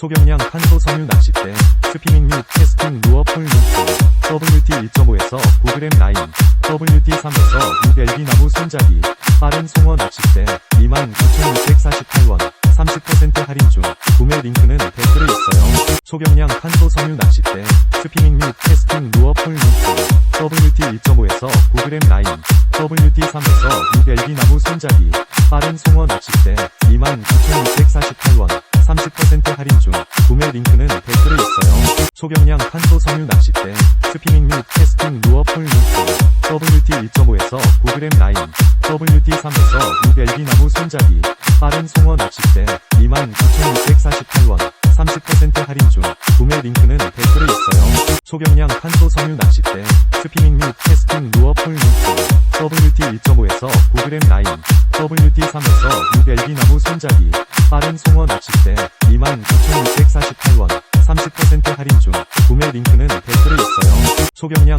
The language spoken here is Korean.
소경량 탄소 섬유 낚싯대, 스피닝 및 캐스팅 루어 풀 루트, WT 1.5에서 9g 라인, WT 3에서 6LB 나무 손잡이, 빠른 송어 낚싯대, 29,648원, 30% 할인 중, 구매 링크는 댓글에 있어요. 소경량 탄소 섬유 낚싯대, 스피닝 및 캐스팅 루어 풀 루트, WT 1.5에서 9g 라인, WT 3에서 6LB 나무 손잡이, 빠른 송어 낚싯대, 29,648원, 30% 할인 중, 구매 링크는 댓글에 있어요. 소경량 탄소 섬유 낚싯대, 스피닝 및 캐스팅 루어 풀 루트, WT 1.5에서 9g 라인, WT 3에서 6LB 나무 손잡이, 빠른 송어 낚싯대, 29,648원, 30% 할인 중, 구매 링크는 댓글에 있어요. 소경량 탄소 섬유 낚싯대, 스피닝 및 캐스팅 루어 풀 루트, WT 1.5에서 9g 라인, WT 3에서 6LB 나무 손잡이, 빠른 송어 낚싯대, 29,648원, 30% 할인 중, 구매 링크는 댓글에 있어요. 소경량